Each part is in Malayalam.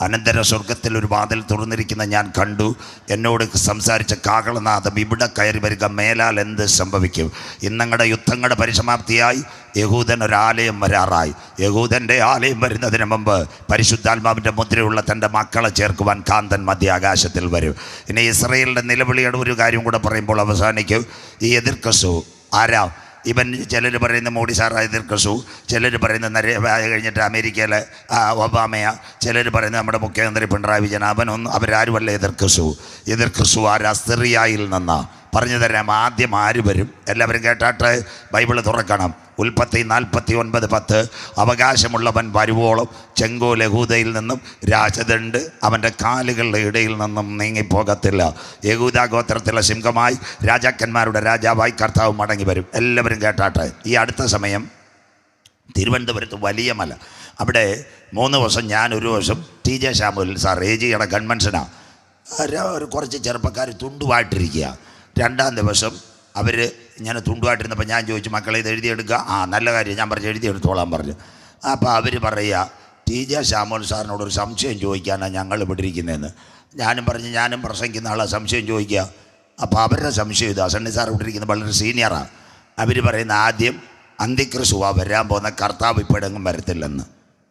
അനന്തര സ്വർഗത്തിൽ ഒരു വാതിൽ തുറന്നിരിക്കുന്ന ഞാൻ കണ്ടു. എന്നോട് സംസാരിച്ച കാകളനാഥം ഇവിടെ കയറി വരിക മേലാൽ എന്ത് സംഭവിക്കും? ഇന്നങ്ങളുടെ യുദ്ധങ്ങളുടെ പരിസമാപ്തിയായി യഹൂദൻ ഒരാലയം വരാറായി. യഹൂദന്റെ ആലയം വരുന്നതിന് മുമ്പ് പരിശുദ്ധാത്മാവിന്റെ മുദ്രയുള്ള തന്റെ മക്കളെ ചേർക്കുവാൻ കാന്തൻ മധ്യ ആകാശത്തിൽ വരും. ഇനി ഇസ്രയേലിന്റെ നിലവിളിയുടെ ഒരു കാര്യം കൂടെ പറയുമ്പോൾ അവസാനിക്കും. ഈ എതിർക്കസു ആരാ? ഇവൻ ചിലർ പറയുന്ന മോഡി സാറായ ദീർഘസു ചിലർ പറയുന്ന നരേ കഴിഞ്ഞിട്ട് അമേരിക്കയിലെ ഒബാമയ ചിലർ പറയുന്ന നമ്മുടെ മുഖ്യമന്ത്രി പിണറായി വിജയൻ അവനൊന്നും അവരാരുമല്ല എതിർക്കസു എതിർക്കസു ആരാ സിറിയായിൽ നിന്നാ. പറഞ്ഞു തരാം ആദ്യം ആര് വരും? എല്ലാവരും കേട്ടാട്ട് ബൈബിൾ തുറക്കണം. ഉൽപ്പത്തി നാൽപ്പത്തി ഒൻപത് പത്ത്. അവകാശമുള്ളവൻ വരുവോളം ചെങ്കോ ലഹൂദയിൽ നിന്നും രാജദണ്ട് അവന്റെ കാലുകളുടെ ഇടയിൽ നിന്നും നീങ്ങിപ്പോകത്തില്ല. യഹൂദ ഗോത്രത്തിലെ സിംഹമായി രാജാക്കന്മാരുടെ രാജാവായി കർത്താവ് മടങ്ങി വരും. എല്ലാവരും കേട്ടാട്ടെ. ഈ അടുത്ത സമയം തിരുവനന്തപുരത്ത് വലിയ മല. അവിടെ മൂന്ന് ദിവസം ഞാൻ ഒരു ദിവസം T J Samuel sir A ജിയുടെ കൺവെൻഷനാണ് കുറച്ച് ചെറുപ്പക്കാർ തുണ്ടുമായിട്ടിരിക്കുക രണ്ടാം ദിവസം അവർ ഇങ്ങനെ തുണ്ടുമായിട്ടിരുന്നപ്പോൾ ഞാൻ ചോദിച്ചു മക്കളെ ഇത് എഴുതിയെടുക്കുക? ആ നല്ല കാര്യം. ഞാൻ പറഞ്ഞു എഴുതിയെടുത്തോളാം പറഞ്ഞു. അപ്പോൾ അവർ പറയുക ടി ജെ ശ്യാമോൻ സാറിനോട് ഒരു സംശയം ചോദിക്കാനാണ് ഞങ്ങൾ ഇവിടെ ഇരിക്കുന്നതെന്ന്. ഞാനും പറഞ്ഞു ഞാനും പ്രസംഗിക്കുന്ന ആളെ സംശയം ചോദിക്കുക. അപ്പോൾ അവരുടെ സംശയം ഇതാ സണ്ണി സാർ ഇവിടെ ഇരിക്കുന്നത് വളരെ സീനിയറാണ് അവർ പറയുന്ന ആദ്യം അന്തിക്രിസുവ വരാൻ പോകുന്ന കർത്താവ് ഇപ്പോഴെങ്ങും വരത്തില്ലെന്ന്.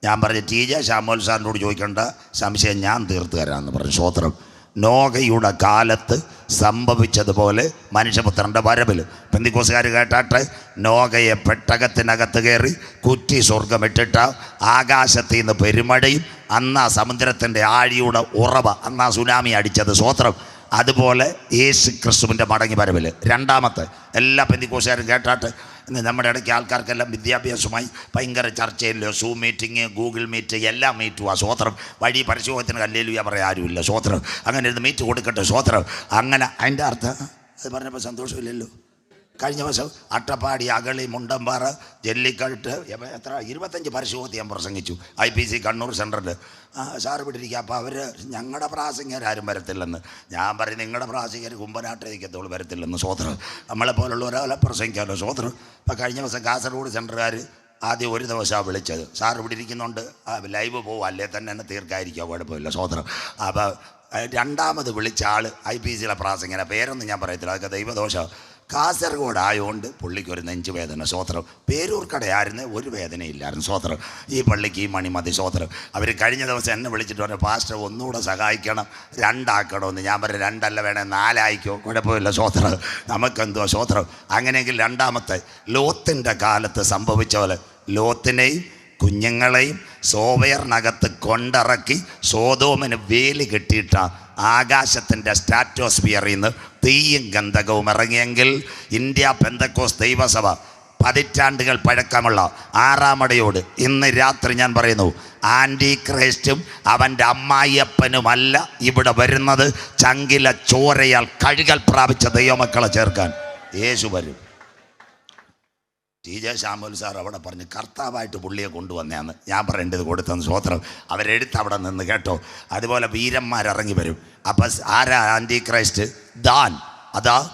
ഞാൻ പറഞ്ഞു ടി ജെ ശ്യാമോൽ സാറിനോട് ചോദിക്കേണ്ട സംശയം ഞാൻ തീർത്തു തരാമെന്ന് പറഞ്ഞു സ്വോത്രം നോഗയുടെ കാലത്ത് സംഭവിച്ചതുപോലെ മനുഷ്യപുത്രന്റെ വരവിൽ പെന്തിക്കോസുകാർ കേട്ടാട്ട്? നോഗയെ പെട്ടകത്തിനകത്ത് കയറി കുറ്റി സ്വർഗമിട്ടിട്ട ആകാശത്തു നിന്ന് പെരുമഴയും അന്ന് സമുദ്രത്തിന്റെ ആഴിയുടെ ഉറവ അന്ന് സുനാമി അടിച്ചത് സ്വോത്രം. അതുപോലെ യേശു ക്രിസ്തുവിന്റെ മടങ്ങി വരവിൽ രണ്ടാമത്തെ. എല്ലാ പെന്തിക്കോസുകാരും കേട്ടാട്ട്? ഇന്ന് നമ്മുടെ ഇടയ്ക്ക് ആൾക്കാർക്കെല്ലാം വിദ്യാഭ്യാസമായി ഭയങ്കര ചർച്ചയില്ലോ സൂം മീറ്റിംഗ് ഗൂഗിൾ മീറ്റ് എല്ലാം മീറ്റും ആ സ്വോത്രം വഴി പരിശോധന കല്ലേലുയ പറയാൻ ആരുമില്ല. സ്വോത്രം അങ്ങനെ ഇരുന്ന് മീറ്റ് കൊടുക്കട്ടെ സ്വോത്രം അങ്ങനെ അതിന്റെ അർത്ഥം അത് പറഞ്ഞപ്പോൾ സന്തോഷമില്ലല്ലോ. കഴിഞ്ഞ ദിവസം അട്ടപ്പാടി അകളി മുണ്ടമ്പാറ ജെല്ലിക്കട്ട് എത്ര ഇരുപത്തഞ്ച് പരിശോധന ഞാൻ പ്രസംഗിച്ചു. ഐ പി സി കണ്ണൂർ സെന്ററിൽ സാറ് വിട്ടിരിക്കുക. അപ്പോൾ അവർ ഞങ്ങളുടെ ആരും വരത്തില്ലെന്ന്. ഞാൻ പറയും നിങ്ങളുടെ പ്രാസംഗർ കുമ്പനാട്ടേക്കത്തോളം വരത്തില്ലെന്ന് സ്വോത്രം നമ്മളെ പോലുള്ള ഒരാളെ പ്രസംഗിക്കാമല്ലോ സ്വോത്രം അപ്പോൾ കഴിഞ്ഞ ദിവസം കാസർഗോഡ് സെന്ററുകാർ ആദ്യം ഒരു ദിവസമാണ് വിളിച്ചത്. സാർ ഇവിടെ ഇരിക്കുന്നുണ്ട് ലൈവ് പോകും അല്ലേ തന്നെ എന്നെ തീർക്കായിരിക്കുക കുഴപ്പമില്ല സ്വോത്രം അപ്പോൾ രണ്ടാമത് വിളിച്ച ആൾ ഐ പി സിയിലെ പ്രാസംഗന പേരൊന്നും ഞാൻ പറയത്തില്ല. അതൊക്കെ ദൈവദോഷം. കാസർഗോഡ് ആയതുകൊണ്ട് പുള്ളിക്ക് ഒരു നെഞ്ച് വേദന. സ്വോത്രം പേരൂർക്കടയായിരുന്നു ഒരു വേദനയില്ലായിരുന്നു സ്വോത്രം ഈ പള്ളിക്ക് ഈ മണിമതി സ്വോത്രം അവർ കഴിഞ്ഞ ദിവസം എന്നെ വിളിച്ചിട്ട് പറഞ്ഞു പാസ്റ്റർ ഒന്നുകൂടെ സഹായിക്കണം. രണ്ടാക്കണമെന്ന് ഞാൻ പറഞ്ഞു രണ്ടല്ല വേണേ നാലായിക്കോ. കുഴപ്പമില്ല സ്വോത്രം നമുക്കെന്തോ സ്വോത്രം അങ്ങനെയെങ്കിൽ രണ്ടാമത്തെ ലോത്തിന്റെ കാലത്ത് സംഭവിച്ച പോലെ ലോത്തിനെയും കുഞ്ഞുങ്ങളെയും സോവയറിനകത്ത് കൊണ്ടിറക്കി സോതോമിന് വേലി കെട്ടിയിട്ട ആകാശത്തിന്റെ സ്റ്റാറ്റോസ്ഫിയറിൽ നിന്ന് തീയും ഗന്ധകവും ഇറങ്ങിയെങ്കിൽ ഇന്ത്യ പെന്തക്കോസ് ദൈവസഭ പതിറ്റാണ്ടുകൾ പഴക്കമുള്ള ആറാമടയോട് ഇന്ന് രാത്രി ഞാൻ പറയുന്നു ആന്റി ക്രൈസ്റ്റും അവന്റെ അമ്മായിയപ്പനുമല്ല ഇവിടെ വരുന്നത്. ചങ്കില ചോരയാൽ കഴുകൽ പ്രാപിച്ച ദൈവമക്കളെ ചേർക്കാൻ യേശു വരും. ടി ജെ ശ്യാമോൽ സാർ അവിടെ പറഞ്ഞ് കർത്താവായിട്ട് പുള്ളിയെ കൊണ്ടുവന്നതാണ് ഞാൻ പറയേണ്ടത് കൊടുത്തെന്ന് സ്വോത്രം അവരെടുത്ത് അവിടെ നിന്ന് കേട്ടോ. അതുപോലെ വീരന്മാരിറങ്ങി വരും. അപ്പം ആരാ ആന്റി ക്രൈസ്റ്റ് ദാൻ. അതാ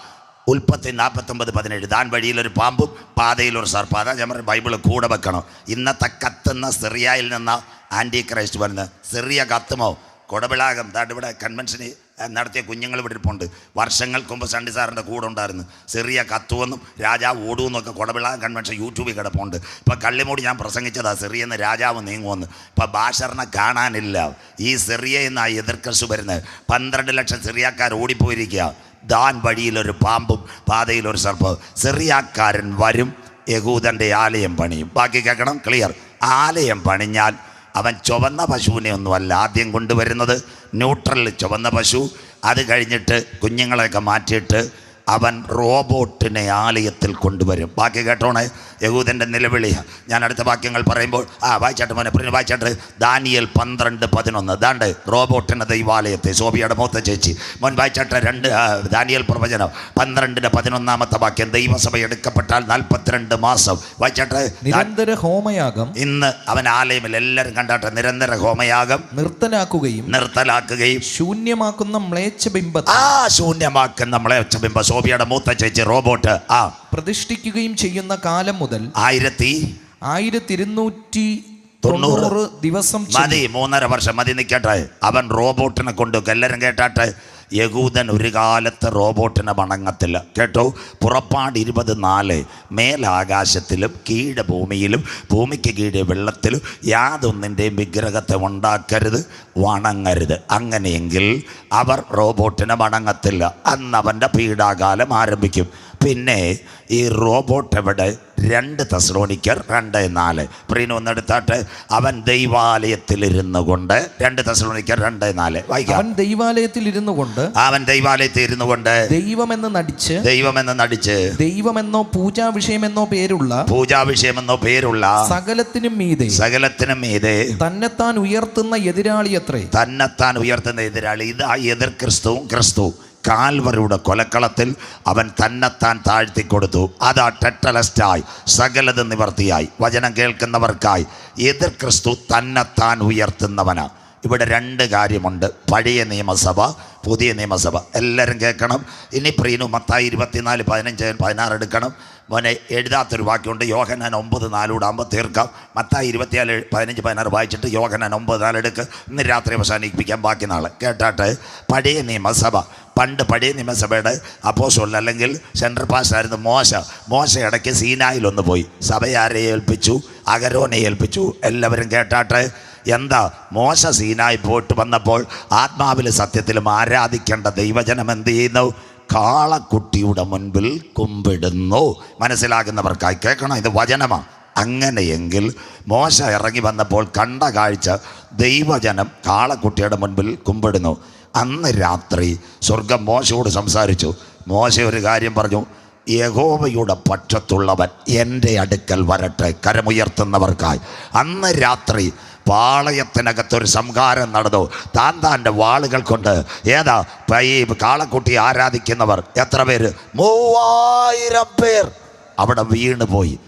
ഉൽപ്പത്തി നാൽപ്പത്തൊമ്പത് പതിനേഴ്. ദാൻ വഴിയിലൊരു പാമ്പും പാതയിലൊരു സർപ്പം. അതാ ഞാൻ പറഞ്ഞു ബൈബിൾ കൂടെ വെക്കണം. ഇന്നത്തെ കത്തുന്ന സിറിയയിൽ നിന്ന് ആന്റി ക്രൈസ്റ്റ് വരുന്നത്. സിറിയ കത്തുമോ? കൊടവിളാകം. ദാണ്ട് ഇവിടെ കൺവെൻഷന് നടത്തിയ കുഞ്ഞുങ്ങൾ ഇവിടെ ഇരിപ്പുണ്ട്. വർഷങ്ങൾക്ക് മുമ്പ് സണ്ടി സാറിന്റെ കൂടെ ഉണ്ടായിരുന്നു. ചെറിയ കത്തുവെന്നും രാജാവ് ഓടുമെന്നൊക്കെ കുടവിള കൺവെൻഷൻ യൂട്യൂബിൽ കിടപ്പുണ്ട്. ഇപ്പോൾ കള്ളിമൂടി ഞാൻ പ്രസംഗിച്ചതാ സിറിയെന്ന് രാജാവ് നീങ്ങുമെന്ന് ഇപ്പോൾ ബാഷറിനെ കാണാനില്ല. ഈ സിറിയയിൽ നിന്നാണ് എതിർക്കസ് വരുന്നത്? പന്ത്രണ്ട് ലക്ഷം സിറിയക്കാർ ഓടിപ്പോയിരിക്കുക. ദാൻ വഴിയിലൊരു പാമ്പും പാതയിലൊരു സർപ്പ്. സിറിയാക്കാരൻ വരും യഹൂദന്റെ ആലയം പണിയും. ബാക്കി കേൾക്കണം ക്ലിയർ ആലയം പണിഞ്ഞാൽ അവൻ ചുവന്ന പശുവിനെ ഒന്നുമല്ല ആദ്യം കൊണ്ടുവരുന്നത് ന്യൂട്രൽ ചുവന്ന പശു. അത് കഴിഞ്ഞിട്ട് കുഞ്ഞുങ്ങളെയൊക്കെ മാറ്റിയിട്ട് അവൻ റോബോട്ടിനെ ആലയത്തിൽ കൊണ്ടുവരും. ബാക്കി കേട്ടോണേ? യഹൂദന്റെ നിലവിളി. ഞാൻ അടുത്ത വാക്യങ്ങൾ പറയുമ്പോൾ ആ വായിച്ചാട്ട് മോനെ പിന്നെ വായിച്ചാട്ട്. ദാനിയൽ പന്ത്രണ്ട് പതിനൊന്ന്. ദാണ്ട് റോബോട്ടിന്റെ ദൈവാലയത്തെ സോബിയുടെ മൂത്ത ചേച്ചി. മോൻ വായിച്ചാട്ട് രണ്ട് ദാനിയൽ പ്രവചനം. പന്ത്രണ്ടിന്റെ പതിനൊന്നാമത്തെ വാക്യം ദൈവസഭ എടുക്കപ്പെട്ടാൽ നാൽപ്പത്തിരണ്ട് മാസം. വായിച്ചാട്ട്? നിരന്തര ഹോമയാഗം. ഇന്ന് അവൻ ആലയമിൽ എല്ലാവരും കണ്ടാട്ടെ നിരന്തര ഹോമയാഗം. നിർത്തലാക്കുകയും നിർത്തലാക്കുകയും. ശൂന്യമാക്കുന്ന മ്ലേച്ഛബിംബം ആ ശൂന്യമാക്കുന്ന മ്ലേച്ഛബിംബം ബിംബ സോബിയുടെ മൂത്ത ചേച്ചി റോബോട്ട്. ആ. പ്രതിഷ്ഠിക്കുകയും ചെയ്യുന്ന കാലം മുതൽ ആയിരത്തി ആയിരത്തി ഇരുന്നൂറ്റി തൊണ്ണൂറ് ദിവസം. മതി മൂന്നര വർഷം. മതി നിൽക്കട്ടെ അവൻ റോബോട്ടിനെ കൊണ്ട് കല്ലരം കേട്ടാട്ടെ യഹൂദൻ ഒരു കാലത്ത് റോബോട്ടിനെ വണങ്ങത്തില്ല. കേട്ടോ? പുറപ്പാട് ഇരുപത് നാല് മേലാകാശത്തിലും കീഴ് ഭൂമിയിലും ഭൂമിക്ക് കീഴ് വെള്ളത്തിലും യാതൊന്നിന്റെയും വിഗ്രഹത്തെ ഉണ്ടാക്കരുത് വണങ്ങരുത്. അങ്ങനെയെങ്കിൽ അവർ റോബോട്ടിനെ വണങ്ങത്തില്ല. അന്ന് അവന്റെ പീഡാകാലം ആരംഭിക്കും. പിന്നെ ഈ റോബോട്ട് എവിടെ? രണ്ട് തസ്ലോണിക്കർ രണ്ട് നാല്. പ്രീന ഒന്നെടുത്താട്ട് അവൻ ദൈവാലയത്തിൽ ഇരുന്നു കൊണ്ട് രണ്ട് തസ്ലോണിക്കർ രണ്ട് നാല്. വായിക്കാം. അവൻ ദൈവാലയത്തിൽ ഇരുന്നു കൊണ്ട് അവൻ ദൈവാലയത്തിൽ ഇരുന്നു കൊണ്ട് ദൈവമെന്ന് നടിച്ച് ദൈവമെന്ന് നടിച്ച് ദൈവമെന്നോ പൂജാ വിഷയമെന്നോ പേരുള്ള പൂജാ പൂജാവിഷയമെന്നോ പേരുള്ള സകലത്തിനും മീതെ സകലത്തിനും മീതെ തന്നെത്താൻ ഉയർത്തുന്ന എതിരാളി അത്രേ തന്നെത്താൻ ഉയർത്തുന്ന എതിരാളി. ഇതാ എതിർ ക്രിസ്തുവും ക്രിസ്തു. കാൽവരുടെ കൊലക്കളത്തിൽ അവൻ തന്നെത്താൻ താഴ്ത്തി കൊടുത്തു. അതാ ടെറ്റലസ്റ്റായി സകലത് നിവർത്തിയായി. വചനം കേൾക്കുന്നവർക്കായി എതിർ ക്രിസ്തു തന്നെത്താൻ ഉയർത്തുന്നവനാണ് ഇവിടെ രണ്ട് കാര്യമുണ്ട്. പഴയ നിയമസഭ പുതിയ നിയമസഭ. എല്ലാവരും കേൾക്കണം. ഇനി പ്രീനു മത്തായി ഇരുപത്തിനാല് പതിനഞ്ച് പതിനാറ് എടുക്കണം. മോനെ എഴുതാത്തൊരു വാക്യമുണ്ട്. യോഹനാൻ ഒമ്പത് നാലൂടെ ആകുമ്പോൾ തീർക്കാം. മത്തായി ഇരുപത്തിനാല് പതിനഞ്ച് പതിനാറ് വായിച്ചിട്ട് യോഹനാൻ ഒമ്പത് നാലെടുക്ക് ഇന്ന് രാത്രി അവസാനിപ്പിക്കാം. ബാക്കി നാളെ. കേട്ടാട്ട്? പഴയ നിയമസഭ പണ്ട് പഴയ നിയമസഭയുടെ അപ്പോസോൾ അല്ലെങ്കിൽ സെൻട്രൽ പാസ് ആയിരുന്നു മോശ മോശ ഇടയ്ക്ക് സീനായിലൊന്ന് പോയി. സഭയാരെ ഏൽപ്പിച്ചു? അഗരോനെ ഏൽപ്പിച്ചു. എല്ലാവരും കേട്ടാട്ടെ. എന്താ? മോശ സീനായി പോയിട്ട് വന്നപ്പോൾ ആത്മാവിലെ സത്യത്തിലും ആരാധിക്കേണ്ട ദൈവജനം എന്ത് ചെയ്യുന്നു? കാളക്കുട്ടിയുടെ മുൻപിൽ കുമ്പിടുന്നു. മനസ്സിലാകുന്നവർക്കായി കേൾക്കണം. ഇത് വചനമാണ് അങ്ങനെയെങ്കിൽ മോശ ഇറങ്ങി വന്നപ്പോൾ കണ്ട കാഴ്ച ദൈവജനം കാളക്കുട്ടിയുടെ മുൻപിൽ കുമ്പിടുന്നു. അന്ന് രാത്രി സ്വർഗം മോശയോട് സംസാരിച്ചു. മോശ ഒരു കാര്യം പറഞ്ഞു യഹോവയുടെ പക്ഷത്തുള്ളവൻ എന്റെ അടുക്കൽ വരട്ടെ കരമുയർത്തുന്നവർക്കായി. അന്ന് രാത്രി പാളയത്തിനകത്തൊരു സംഹാരം നടന്നു. താൻ താന്റെ വാളുകൾ കൊണ്ട് ഏതാ പൈ കാളക്കുട്ടി ആരാധിക്കുന്നവർ? എത്ര പേര്? മൂവായിരം പേർ. അവിടെ വീണ് പോയി.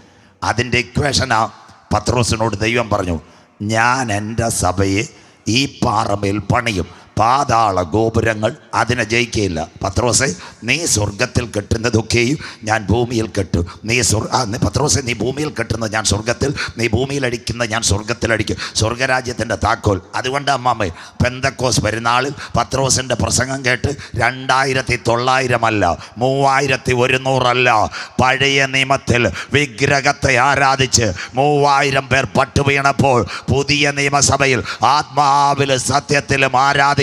അതിന്റെ ഇക്വേഷനാ പത്രോസിനോട് ദൈവം പറഞ്ഞു ഞാൻ എന്റെ സഭയെ ഈ പാറമേൽ പണിയും. പാതാള ഗോപുരങ്ങൾ അതിനെ ജയിക്കുകയില്ല പത്രോസെ നീ സ്വർഗത്തിൽ കെട്ടുന്നതൊക്കെയും ഞാൻ ഭൂമിയിൽ കെട്ടു. നീ സ്വർ പത്രോസെ നീ ഭൂമിയിൽ കെട്ടുന്നത് ഞാൻ സ്വർഗത്തിൽ നീ ഭൂമിയിൽ അടിക്കുന്ന ഞാൻ സ്വർഗത്തിൽ അടിക്കും. സ്വർഗരാജ്യത്തിന്റെ താക്കോൽ. അതുകൊണ്ട് അമ്മാമ്മ പെന്തക്കോസ് പെരുന്നാളിൽ പത്രോസിന്റെ പ്രസംഗം കേട്ട് രണ്ടായിരത്തി തൊള്ളായിരമല്ല മൂവായിരത്തി ഒരുന്നൂറല്ല പഴയ നിയമത്തിൽ വിഗ്രഹത്തെ ആരാധിച്ച് മൂവായിരം പേർ പട്ടുവീണപ്പോൾ പുതിയ നിയമസഭയിൽ ആത്മാവിലും സത്യത്തിലും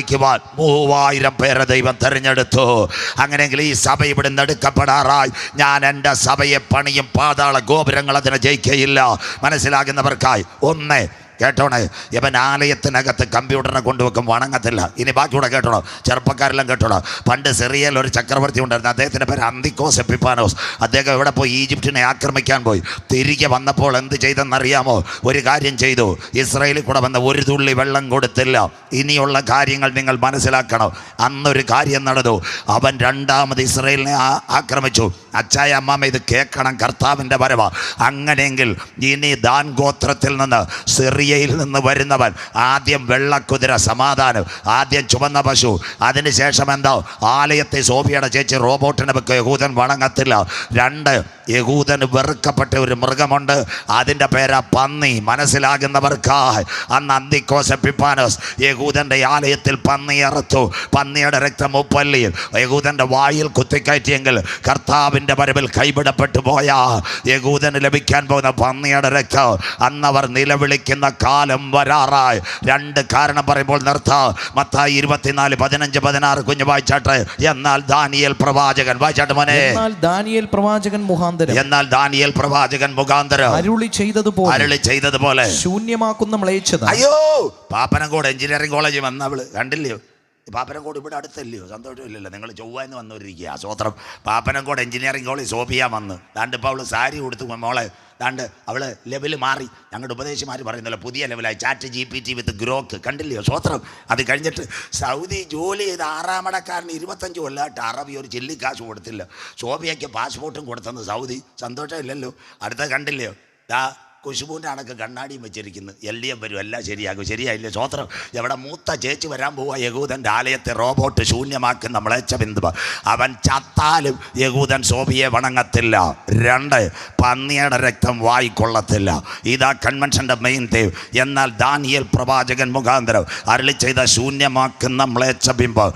ആരാധിക്കുവാൻ മൂവായിരം പേരെ ദൈവം തെരഞ്ഞെടുത്തു. അങ്ങനെയെങ്കിൽ ഈ സഭ ഇവിടെ എടുക്കപ്പെടാറായി. ഞാൻ എന്റെ സഭയെ പണിയും പാതാള ഗോപുരങ്ങൾ അതിനെ ജയിക്കയില്ല. മനസ്സിലാകുന്നവർക്കായി. ഒന്ന് കേട്ടോണേ? ഇവൻ ആലയത്തിനകത്ത് കമ്പ്യൂട്ടറിനെ കൊണ്ടുവെക്കും വണങ്ങത്തില്ല. ഇനി ബാക്കിയൂടെ കേട്ടോളൂ ചെറുപ്പക്കാരെല്ലാം കേട്ടോളൂ പണ്ട് സിറിയയിൽ ഒരു ചക്രവർത്തി ഉണ്ടായിരുന്നു അദ്ദേഹത്തിന്റെ പേര് അന്തിക്കോസ് എപ്പിപ്പാനോസ്. അദ്ദേഹം എവിടെ പോയി? ഈജിപ്റ്റിനെ ആക്രമിക്കാൻ പോയി. തിരികെ വന്നപ്പോൾ എന്ത് ചെയ്തെന്നറിയാമോ? ഒരു കാര്യം ചെയ്തു. ഇസ്രയേലിൽ കൂടെ വന്ന ഒരു തുള്ളി വെള്ളം കൊടുത്തില്ല. ഇനിയുള്ള കാര്യങ്ങൾ നിങ്ങൾ മനസ്സിലാക്കണം. അന്നൊരു കാര്യം നടന്നു. അവൻ രണ്ടാമത് ഇസ്രയേലിനെ ആക്രമിച്ചു. അച്ചായ അമ്മാമ ഇത് കേൾക്കണം. കർത്താവിന്റെ വരവ. അങ്ങനെയെങ്കിൽ ഇനി ദാൻ ഗോത്രത്തിൽ നിന്ന് സിറിയയിൽ നിന്ന് വരുന്നവൻ. ആദ്യം വെള്ളക്കുതിര സമാധാനം ആദ്യം ചുവന്ന പശു. അതിനുശേഷം എന്താ? ആലയത്തെ സോഫിയുടെ ചേച്ചി റോബോട്ടിനെ വെക്കുക. യഹൂദൻ വണങ്ങത്തില്ല. രണ്ട് യഹൂദന് വെറുക്കപ്പെട്ട ഒരു മൃഗമുണ്ട്. അതിന്റെ പേരാ പന്നി. മനസ്സിലാകുന്നവർക്കായി അന്ന് അന്തിക്കോശ പിപ്പാനോസ് യഹൂദന്റെ ആലയത്തിൽ പന്നി അറുത്തു. പന്നിയുടെ രക്തം മുപ്പല്ലിയിൽ യഹൂദന്റെ വായിൽ കുത്തിക്കയറ്റിയെങ്കിൽ കർത്താവിന്റെ വരവിൽ കൈവിടപ്പെട്ടു പോയ. യഹൂദന് ലഭിക്കാൻ പോകുന്ന പന്നിയുടെ രക്തം. അന്നവർ നിലവിളിക്കുന്ന കാലം വരാറായി. രണ്ട് കാരണം പറയുമ്പോൾ നിർത്താം. മത്തായി ഇരുപത്തിനാല് പതിനഞ്ച് പതിനാറ് കുഞ്ഞു വായിച്ചാട്ടെ. എന്നാൽ ദാനിയൽ പ്രവാചകൻ. വായിച്ചാട്ട് മോനെ. ദാനിയൽ പ്രവാചകൻ മുഖാന്തരം. എന്നാൽ ദാനിയൽ പ്രവാചകൻ മുഖാന്തരം. അരുളി ചെയ്തതുപോലെ. അരുളി ചെയ്തതുപോലെ. ശൂന്യമാക്കുന്ന മ്ലേച്ഛത. അയ്യോ പാപ്പനംകോട് എഞ്ചിനീയറിംഗ് കോളേജിൽ വന്നവൾ കണ്ടില്ലയോ? പാപ്പനംകോട് ഇവിടെ അടുത്തല്ലയോ? സന്തോഷമില്ലല്ലോ. നിങ്ങൾ ചൊവ്വാന്ന് വന്നവരിക്കുക സ്വോത്രം. പാപ്പനംകോട് എഞ്ചിനീയറിംഗ് കോളേജ് സോഫിയ വന്ന്. ദാണ്ട് ഇപ്പോൾ അവൾ സാരി കൊടുത്തു മോളെ ദാണ്ട് അവൾ ലെവൽ മാറി. ഞങ്ങളുടെ ഉപദേശിമാർ പറയുന്നല്ലോ പുതിയ ലെവലായി chat G P T with Grok കണ്ടില്ലയോ? സ്വോത്രം. അത് കഴിഞ്ഞിട്ട് സൗദി ജോലി ചെയ്ത ആറാമടക്കാരന് ഇരുപത്തഞ്ച് കൊല്ലമായിട്ട് അറബി ഒരു ചില്ലിക്കാശ് കൊടുത്തില്ല. സോഫിയയ്ക്ക് പാസ്പോർട്ടും കൊടുത്തെന്ന് സൗദി. സന്തോഷമില്ലല്ലോ. അടുത്ത കണ്ടില്ലയോ? ദാ കുശുബൂന്റെ അണക്ക് കണ്ണാടിയും വെച്ചിരിക്കുന്നു. എൽ ഡി എം വരും എല്ലാം ശരിയാകും. ശരിയായില്ലേ? സ്വോത്രം എവിടെ മൂത്ത ചേച്ചി വരാൻ പോവുക യകൂദന്റെ ആലയത്തെ റോബോട്ട് ശൂന്യമാക്കുന്ന മ്ലേച്ഛ ബിന്ദു അവൻ ചത്താലും യകൂദൻ സോഫിയെ വണങ്ങത്തില്ല. രണ്ട് പന്നിയുടെ രക്തം വായിക്കൊള്ളത്തില്ല. ഇതാ കൺവെൻഷന്റെ മെയിൻ തേവ് എന്നാൽ ദാനിയൽ പ്രവാചകൻ മുഖാന്തരം അരളി ചെയ്ത ശൂന്യമാക്കുന്ന മ്ലേച്ഛ ബിംബം.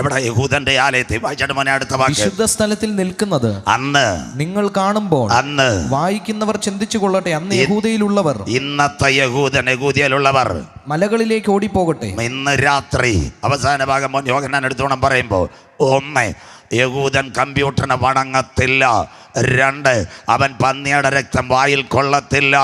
എവിടെ? യഹൂദന്റെ ആലയത്തിൽ വായിച്ചടുമോനെ മോനെ അടുത്ത വിശുദ്ധ സ്ഥലത്തിൽ നിൽക്കുന്നത് അന്ന് നിങ്ങൾ കാണുമ്പോൾ അന്ന് വായിക്കുന്നവർ ചിന്തിച്ചു കൊള്ളട്ടെ അന്ന് യഹൂദയിലുള്ളവർ. ഇന്നത്തെ യഹൂദൻ യഹൂദിയിലുള്ളവർ മലകളിലേക്ക് ഓടിപ്പോകട്ടെ. ഇന്ന് രാത്രി അവസാന ഭാഗം യോഗനാൻ എടുത്തോണം പറയുമ്പോൾ ഒന്ന് യഹൂദൻ കമ്പ്യൂട്ടറിനെ വണങ്ങത്തില്ല. രണ്ട് അവൻ പന്നിയുടെ രക്തം വായിൽ കൊള്ളത്തില്ല.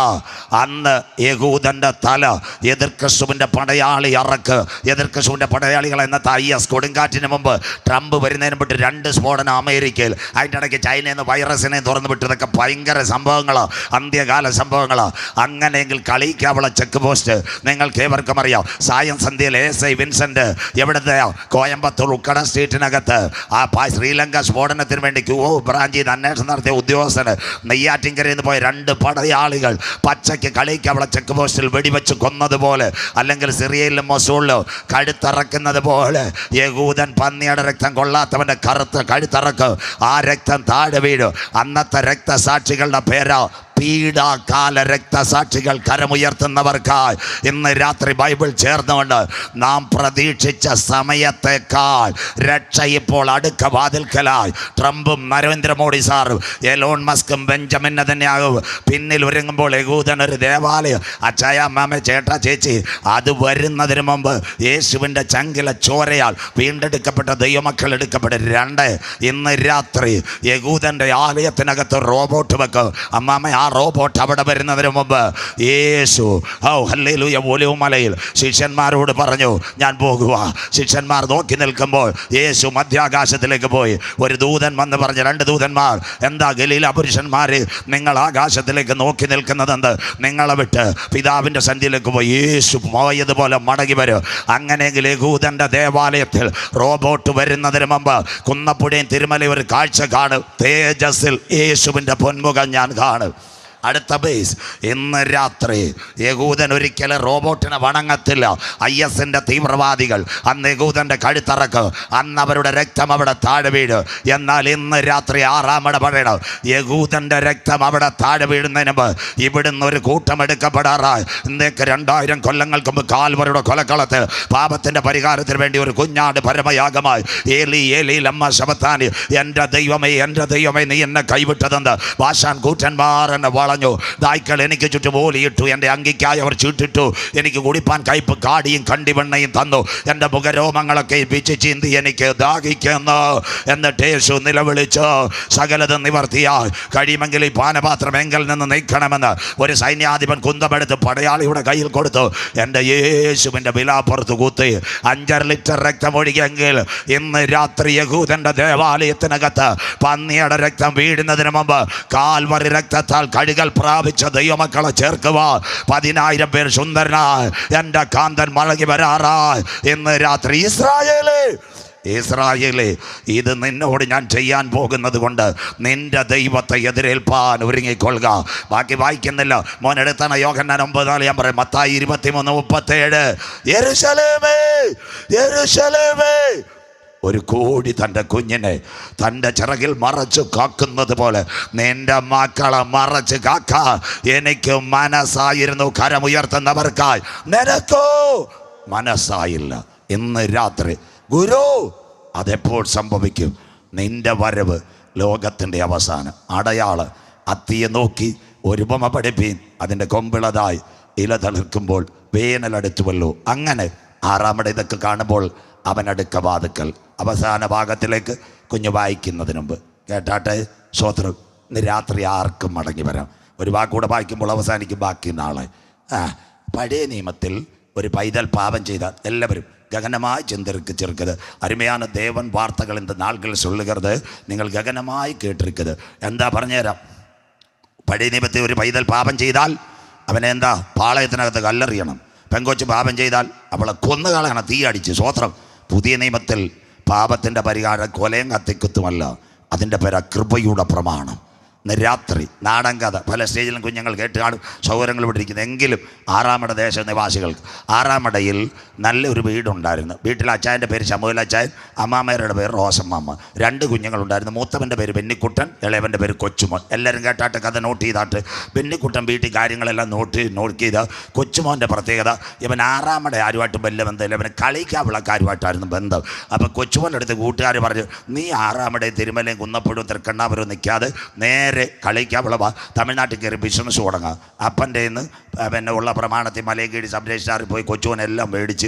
അന്ന് യഹൂദന്റെ തല എതിർ ക്രിസ്തുവിന്റെ പടയാളി അറക്ക്. എതിർ ക്രിസ്തുവിന്റെ പടയാളികൾ എന്നത്തെ ഐ എസ് കൊടുങ്കാറ്റിന് മുമ്പ് ട്രംപ് വരുന്നതിന് മുമ്പ് രണ്ട് സ്ഫോടനം അമേരിക്കയിൽ. അതിന്റെ ഇടയ്ക്ക് ചൈനയിൽ നിന്ന് വൈറസിനെ തുറന്നു വിട്ടതൊക്കെ ഭയങ്കര സംഭവങ്ങളാണ് അന്ത്യകാല സംഭവങ്ങളാണ് അങ്ങനെയെങ്കിൽ കളിക്കാവുള്ള ചെക്ക് പോസ്റ്റ്. നിങ്ങൾക്ക് ഏവർക്കും അറിയാം സായം സന്ധ്യയിൽ എസ് ഐ വിൻസെന്റ് എവിടുത്തെ കോയമ്പത്തൂർ ഉക്കട സ്ട്രീറ്റിനകത്ത്. ആ ശ്രീലങ്ക സ്ഫോടനത്തിന് വേണ്ടി ക്യൂ ബ്രാഞ്ചിൽ നിന്ന് അന്വേഷണം നടത്തിയ ഉദ്യോഗസ്ഥന് നെയ്യാറ്റിൻകരയിൽ നിന്ന് പോയ രണ്ട് പടയാളികൾ പച്ചയ്ക്ക് കളിക്ക് അവിടെ ചെക്ക് പോസ്റ്റിൽ വെടിവെച്ച് കൊന്നതുപോലെ അല്ലെങ്കിൽ സിറിയയിലും മസൂളിലോ കഴുത്തറക്കുന്നത് പോലെ. യകൂദൻ പന്നിയുടെ രക്തം കൊള്ളാത്തവന്റെ കറുത്ത് കഴുത്തറക്കും ആ രക്തം താഴെ വീഴും. അന്നത്തെ രക്തസാക്ഷികളുടെ പേരാ പീഡാകാല രക്തസാക്ഷികൾ കരമുയർത്തുന്നവർക്കായി ഇന്ന് രാത്രി ബൈബിൾ ചേർന്നുകൊണ്ട് നാം പ്രതീക്ഷിച്ച സമയത്തേക്കാൾ രക്ഷ ഇപ്പോൾ അടുക്ക വാതിൽക്കലായി. ട്രംപും നരേന്ദ്രമോദി സാറും എലോൺ മസ്കും ബെഞ്ചമിൻ തന്നെയാകും പിന്നിൽ ഒരുങ്ങുമ്പോൾ യകൂദൻ ഒരു ദേവാലയം. അച്ചായ മാമ ചേട്ടാ ചേച്ചി അത് വരുന്നതിന് മുമ്പ് യേശുവിന്റെ ചങ്കില ചോരയാൽ വീണ്ടെടുക്കപ്പെട്ട ദൈവമക്കൾ എടുക്കപ്പെടും രണ്ട്. ഇന്ന് രാത്രി യകൂദന്റെ ആലയത്തിനകത്ത് റോബോട്ട് വെക്കും. അമ്മാമ്മ റോബോട്ട് അവിടെ വരുന്നതിന് മുമ്പ് യേശു. ഓ ഹല്ലേലൂയ ഒലിവ് മലയിൽ. ശിഷ്യന്മാരോട് പറഞ്ഞു ഞാൻ പോകുക ശിഷ്യന്മാർ നോക്കി നിൽക്കുമ്പോൾ യേശു മധ്യാകാശത്തിലേക്ക് പോയി. ഒരു ദൂതൻ വന്ന് പറഞ്ഞു രണ്ട് ദൂതന്മാർ എന്താ ഗലീല പുരുഷന്മാര് നിങ്ങൾ ആകാശത്തിലേക്ക് നോക്കി നിൽക്കുന്നതെന്ത്? നിങ്ങളെ വിട്ട് പിതാവിന്റെ സന്ധിയിലേക്ക് പോയി. യേശു പോയതുപോലെ മടങ്ങി വരും. അങ്ങനെയെങ്കിൽ യഹൂദന്റെ ദേവാലയത്തിൽ റോബോട്ട് വരുന്നതിന് മുമ്പ് കുന്നപ്പുഴയും തിരുമലയും ഒരു കാഴ്ച കാണും. തേജസ്സിൽ യേശുവിന്റെ പൊന്മുഖം ഞാൻ കാണും. അടുത്ത ബേസ് ഇന്ന് രാത്രി യഹൂദൻ ഒരിക്കലും റോബോട്ടിനെ വണങ്ങത്തില്ല. ഐ എസിന്റെ തീവ്രവാദികൾ അന്ന് യഹൂദന്റെ കഴുത്തറക്ക് അന്ന് അവരുടെ രക്തം അവിടെ താഴെ വീഴും എന്നാൽ ഇന്ന് രാത്രി ആറാമട പറയണം യഹൂദന്റെ രക്തം അവിടെ താഴെ വീഴുന്നതിന് മുമ്പ് ഇവിടുന്ന് ഒരു കൂട്ടം എടുക്കപ്പെടാറായി ഇന്നേക്ക് രണ്ടായിരം കൊല്ലങ്ങൾക്ക് മുമ്പ് കാൽവരുടെ കൊലക്കളത്തിൽ പാപത്തിന്റെ പരിഹാരത്തിന് വേണ്ടി ഒരു കുഞ്ഞാട് പരമയാഗമായി. ഏലി ഏലി ലമ്മ ശബത്താനി എന്റെ ദൈവമേ എന്റെ ദൈവമേ നീ എന്നെ കൈവിട്ടതെന്ന് ഭാഷാൻ കൂറ്റന്മാർ എന്നെ വളഞ്ഞു ദായ്ക്കൾ എനിക്ക് ചുറ്റും ഓലിയിട്ടു എന്റെ അങ്കിക്കായി അവർ ചീട്ടിട്ടു. എനിക്ക് കുടിപ്പാൻ കയ്പ് കാടിയും കണ്ടിവെണ്ണയും തന്നു. എന്റെ മുഖരോമങ്ങളൊക്കെ പിച്ച് ചീന്തി എനിക്ക് ദാഹിക്കുന്നു. എന്നിട്ട് യേശു നിലവിളിച്ചു സകലത് നിവർത്തിയാൽ കഴിയുമെങ്കിൽ ഈ പാനപാത്രം എങ്കിൽ നിന്ന് നീക്കണമെന്ന് ഒരു സൈന്യാധിപൻ കുന്തമെടുത്ത് പടയാളിയുടെ കയ്യിൽ കൊടുത്തു. എന്റെ യേശുവിന്റെ വിലാപ്പുറത്ത് കൂത്തി അഞ്ചര ലിറ്റർ രക്തമൊഴുകിയെങ്കിൽ ഇന്ന് രാത്രി യഹൂദന്റെ ദേവാലയത്തിനകത്ത് പന്നിയുടെ രക്തം വീഴുന്നതിന് മുമ്പ് കാൽമറി രക്തത്താൽ കഴുകൽ പ്രാപിച്ച ദൈവമക്കളെ ചേർക്കുക പതിനായിരം പേർ സുന്ദരനായി. എന്റെ കാന്തൻ മടങ്ങി വരാറാ ഇന്ന് രാത്രി ഇസ്രായേലേ ഇസ്രായേലേ ഇത് നിന്നോട് ഞാൻ ചെയ്യാൻ പോകുന്നത് കൊണ്ട് നിന്റെ ദൈവത്തെ എതിരേൽപ്പാൻ ഒരുങ്ങിക്കൊള്ളുക. ബാക്കി വായിക്കുന്നില്ല. മോനെടുത്താണ് ഒമ്പത് നാൾ ഞാൻ പറയും. മത്തായി ഇരുപത്തി മൂന്ന് മുപ്പത്തേഴ്. എരുശലേമേ യെരുശലേമേ. ഒരു കോടി തന്റെ കുഞ്ഞിനെ തന്റെ ചിറകിൽ മറച്ചു കാക്കുന്നത് പോലെ നിന്റെ മക്കളെ മറച്ച് കാക്ക. എനിക്ക് മനസ്സായിരുന്നു കരമുയർത്തുന്നവർക്കായി. നിനക്കോ? മനസ്സായില്ല. ഇന്ന് രാത്രി. ഗുരു അതെപ്പോൾ സംഭവിക്കും? നിന്റെ വരവ് ലോകത്തിന്റെ അവസാനം. അടയാൾ അത്തിയെ നോക്കി ഒരു ഉപമ പഠിപ്പീൻ. അതിന്റെ കൊമ്പിളതായി ഇല തളിർക്കുമ്പോൾ വേനലടുത്തുവല്ലോ. അങ്ങനെ. ആറാമടെ ഇതൊക്കെ കാണുമ്പോൾ അവനടുക്ക വാതുക്കൽ. അവസാന ഭാഗത്തിലേക്ക് കുഞ്ഞു വായിക്കുന്നതിന് മുമ്പ്. കേട്ടാട്ടെ സ്വോത്രം ഇന്ന് രാത്രി ആർക്കും മടങ്ങി വരാം. ഒരു വാക്കൂടെ വായിക്കുമ്പോൾ അവസാനിക്കും ബാക്കി നാളെ. ആ പഴയ നിയമത്തിൽ ഒരു പൈതൽ പാപം ചെയ്ത എല്ലാവരും ഗഗനമായി ചിന്തിക്ക് இருக்கிறது അരുമയാണ് ദേവൻ വാർത്തകൾ എന്ത് നാളുകൾ ചൊല്ലുകരുത്. നിങ്ങൾ ഗഗനമായി கேட்டிருக்குது എന്താ പറഞ്ഞുതരാം പഴയ നിയമത്തിൽ ഒരു പൈതൽ പാപം ചെയ്താൽ അവനെ എന്താ പാളയത്തിനകത്ത് കല്ലെറിയണം. പെങ്കൊച്ച് പാപം ചെയ്താൽ അവളെ കൊന്നു കളയണം തീ അടിച്ച് സ്വോത്രം പുതിയ നിയമത്തിൽ പാപത്തിന്റെ പരിഹാരം കൊലയും കത്തിക്കുത്തുമല്ല. അതിന്റെ പേര കൃപയുടെ പ്രമാണം. രാത്രി നാടൻ കഥ പല സ്റ്റേജിലും കുഞ്ഞുങ്ങൾ കേട്ട് കാണും സൗകര്യങ്ങൾ വിട്ടിരിക്കുന്നത് എങ്കിലും ആറാമട ദേശ നിവാസികൾക്ക് ആറാമടയിൽ നല്ലൊരു വീടുണ്ടായിരുന്നു. വീട്ടിൽ അച്ചായന്റെ പേര് ശമുവൽ അച്ചായൻ അമ്മാമ്മയുടെ പേര് റോസമ്മമ്മ. രണ്ട് കുഞ്ഞുങ്ങളുണ്ടായിരുന്നു. മൂത്തവന്റെ പേര് ബെന്നിക്കുട്ടൻ ഇളയവന്റെ പേര് കൊച്ചുമോൻ. എല്ലാവരും കേട്ടാട്ട് കഥ നോട്ട് ചെയ്താട്ട് ബെന്നിക്കുട്ടൻ വീട്ടിൽ കാര്യങ്ങളെല്ലാം നോട്ട് നോട്ട് ചെയ്ത കൊച്ചുമോന്റെ പ്രത്യേകത ഇവൻ ആറാമട ആരുമായിട്ട് വലിയ ബന്ധമില്ല. ഇവന് കളിക്കാവിളക്കാരുമായിട്ടായിരുന്നു ബന്ധം. അപ്പോൾ കൊച്ചുമോന്റെ അടുത്ത് കൂട്ടുകാർ പറഞ്ഞു നീ ആറാമടയും തിരുമലയും കുന്നപ്പുഴും തൃക്കണ്ണാപുരവും നിൽക്കാതെ നേരെ കളിക്കാവിള തമിഴ്നാട്ടിൽ കയറി ബിസിനസ് തുടങ്ങുക അപ്പന്റെ നിന്ന് പിന്നെ ഉള്ള പ്രമാണത്തിൽ മലയും സബ് രജിസ്ട്രാറിൽ പോയി കൊച്ചുവനെല്ലാം മേടിച്ച്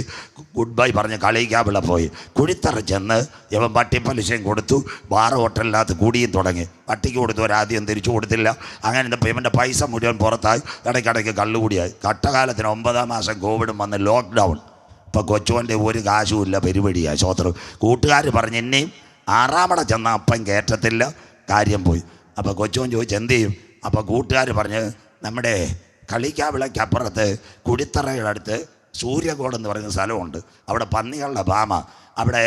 ഗുഡ് ബൈ പറഞ്ഞ് കളിക്കാവിള പോയി. കുഴിത്തറ ചെന്ന് ഇവൻ പട്ടിപ്പലിശയും കൊടുത്തു. ബാർ ഹോട്ടലിനകത്ത് കൂടിയും തുടങ്ങി. പട്ടിക്ക് കൊടുത്തു ഒരാദ്യം തിരിച്ചു കൊടുത്തില്ല. അങ്ങനെ ഇരുന്നപ്പോൾ ഇവന്റെ പൈസ മുഴുവൻ പുറത്തായി. ഇടയ്ക്കിടയ്ക്ക് കള്ളുകൂടിയായി. കട്ടകാലത്തിന് ഒമ്പതാം മാസം കോവിഡും വന്ന് ലോക്ക്ഡൗൺ ഇപ്പോൾ കൊച്ചുവന്റെ ഒരു കാശുമില്ല ഇല്ല ശോത്രം. കൂട്ടുകാർ പറഞ്ഞ് എന്നെയും ആറാമട ചെന്ന അപ്പം കയറ്റത്തില്ല. കാര്യം പോയി. അപ്പോൾ കൊച്ചോൻ ചോദിച്ചു എന്ത് ചെയ്യും? അപ്പോൾ കൂട്ടുകാർ പറഞ്ഞ് നമ്മുടെ കളിക്കാവിളയ്ക്കപ്പുറത്ത് കുടിത്തറയുടെ അടുത്ത് സൂര്യകോട് എന്ന് പറയുന്ന സ്ഥലമുണ്ട്. അവിടെ പന്നികളുടെ ഭാമ അവിടെ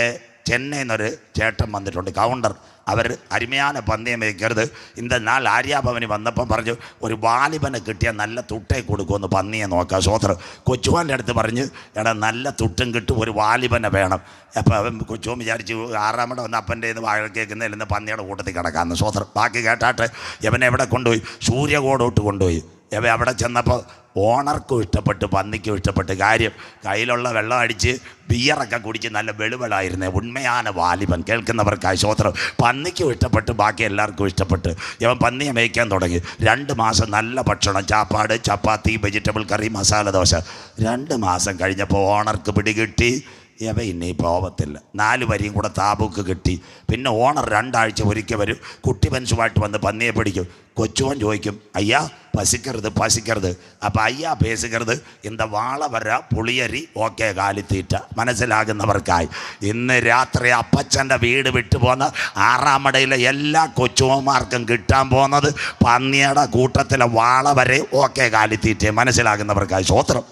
ചെന്നൈയിൽ നിന്നൊരു ചേട്ടൻ വന്നിട്ടുണ്ട് കൗണ്ടർ അവർ അരുമയാന പന്തയം വയ്ക്കരുത് ഇന്ന നാൾ ആര്യാഭവന് വന്നപ്പം പറഞ്ഞു ഒരു വാലിബനെ കിട്ടിയ നല്ല തുട്ടേ കൊടുക്കുമെന്ന് പന്നിയെ നോക്കുക സോത്രം കൊച്ചുവാന്റെ അടുത്ത് പറഞ്ഞ് എടാ നല്ല തുട്ടും കിട്ടും ഒരു വാലിബനെ വേണം. അപ്പോൾ അവൻ കൊച്ചുവൻ വിചാരിച്ചു ആറാമടെ വന്ന് അപ്പന്റെ ഇന്ന് വാഴ കേൾക്കുന്നതിൽ നിന്ന് പന്നിയുടെ കൂട്ടത്തിൽ കിടക്കാമെന്ന്. സോത്രം ബാക്കി കേട്ടാട്ട് ഇവനെ എവിടെ കൊണ്ടുപോയി? സൂര്യകോടോട്ട് കൊണ്ടുപോയി. ഇവ അവിടെ ചെന്നപ്പോൾ ഓണർക്കും ഇഷ്ടപ്പെട്ട് പന്നിക്കും ഇഷ്ടപ്പെട്ട്. കാര്യം കയ്യിലുള്ള വെള്ളം അടിച്ച് ബിയറൊക്കെ കുടിച്ച് നല്ല വെളുവെളായിരുന്നേ. ഉണ്മയാന വാലിബൻ കേൾക്കുന്നവർക്കായി ശോത്രം പന്നിക്കും ഇഷ്ടപ്പെട്ട് ബാക്കി എല്ലാവർക്കും ഇഷ്ടപ്പെട്ട്. ഇവൻ പന്നിയെ മേയ്ക്കാൻ തുടങ്ങി. രണ്ട് മാസം നല്ല ഭക്ഷണം ചാപ്പാട് ചപ്പാത്തി വെജിറ്റബിൾ കറി മസാല ദോശ. രണ്ട് മാസം കഴിഞ്ഞപ്പോൾ ഓണർക്ക് പിടികിട്ടി. ഇവ ഇനി പോവത്തില്ല. നാല് വരിയും കൂടെ താബൂക്ക് കിട്ടി. പിന്നെ ഓണർ രണ്ടാഴ്ച ഒരിക്കൽ വരും. കുട്ടി മനുഷ്യമായിട്ട് വന്ന് പന്നിയെ പിടിക്കും. കൊച്ചുവൻ ചോദിക്കും അയ്യാ പസിക്കരുത് പസിക്കരുത് അപ്പം അയ്യാ പേസിക്കരുത് இந்த വാള വര പുളിയരി ഓക്കെ കാലിത്തീറ്റ മനസ്സിലാകുന്നവർക്കായി ഇന്ന് രാത്രി അപ്പച്ചൻ്റെ വീട് വിട്ടു പോന്ന ആറാമടയിലെ എല്ലാ കൊച്ചുവന്മാർക്കും കിട്ടാൻ പോകുന്നത് പന്നിയുടെ കൂട്ടത്തിലെ വാള വരെ ഓക്കെ കാലിത്തീറ്റ മനസ്സിലാകുന്നവർക്കായി സ്വോത്രം